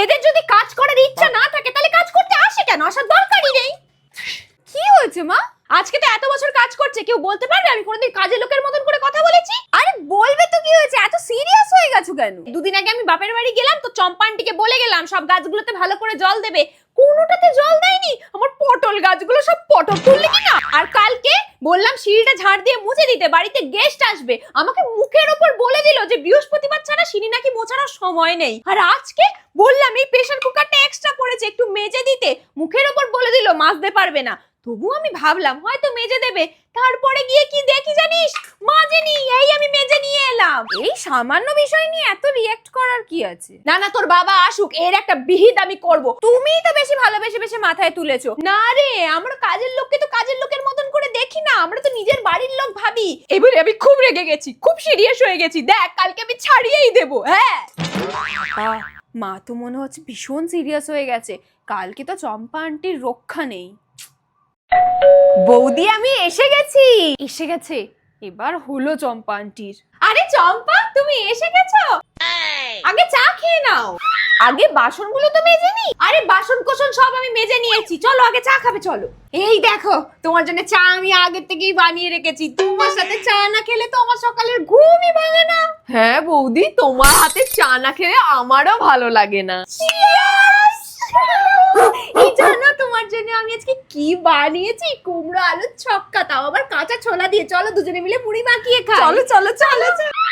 এদের যদি কাজ করার ইচ্ছা না থাকে, তাহলে কাজ করতে আসে কেন? আসার দরকারই নেই। কি হয়েছে, মা? আজকে তো এত বছর কাজ করছে, কেউ বলতে পারবে? আমি কোনোদিন কাজের লোকের মতন করে কথা বলেছি? আরে, বলবে তো কি হয়েছে? এত সিরিয়াস হয়ে গেছো কেন? দুদিন আগে আমি বাপের বাড়ি গেলাম, তো চম্পানটিকে বলে গেলাম, সব গাছগুলোতে ভালো করে জল দেবে। কোনোটাতে জল দেয়নি? আমার পটল গাছগুলো সব পটল তুললে কি না আর কালকে বললাম সিঁড়িটা ঝাড় দিয়ে মুছে দিতে, বাড়িতে গেস্ট আসবে। আমাকে মুখের ওপর বলে দিল যে বৃহস্পতিবার ছাড়া সিঁড়ি নাকি মোছানোর সময় নেই। আর আজকে বললাম এই প্রেশার কুকারটা এক্সট্রা পড়েছে, একটু মেজে দিতে। মুখের ওপর বলে দিল, মাজতে পারবে না। তবু আমি ভাবলাম, হয়তো মেজে দেবে। তারপরে গিয়ে কি দেখি জানিস? মাজেনি, এই আমি মেজে নিয়ে এলাম। এই সামান্য বিষয় নিয়ে এত রিয়াক্ট করার কি আছে? না না, তোর বাবা আসুক, এর একটা বিহিত আমি করব। তুমিই তো বেশি ভালোবেসে বেশি মাথায় তুলেছো। না রে, আমরা কাজের লোককে তো কাজের লোকের মতন করে দেখি না, আমরা তো নিজের বাড়ির লোক ভাবি। এবারে আমি খুব রেগে গেছি, খুব সিরিয়াস হয়ে গেছি। দেখ, কালকে আমি ছাড়িয়েই দেব হ্যাঁ? মা তো মনে হচ্ছে ভীষণ সিরিয়াস হয়ে গেছে। কালকে তো চম্পা আন্টির রক্ষা নেই। বৌদি, আমি এসে গেছি। এসে গেছে, এবার হলো চম্পা আন্টির আরে চম্পা, তুমি এসে গেছো? আগে বাসনগুলো তো মেজে নি। আরে বাসন কোসন সব আমি মেজে নিয়েছি। চলো আগে চা খাবে চলো। এই দেখো তোমার জন্য চা আমি আগের থেকেই বানিয়ে রেখেছি। তোমার সাথে চা না খেলে তো আমার সকালের ঘুমই ভাঙে না। হ্যাঁ বৌদি তোমার হাতে চা না খেলে আমারও ভালো লাগে না। এই জানো তোমার জন্য আমি আজকে কি বানিয়েছি? কুমড়ো আলুর ছক্কা তাও আবার কাঁচা ছোলা দিয়ে। চলো দুজনে মিলে মুড়ি মাখিয়ে খাই। চলো চলো চলো চলো।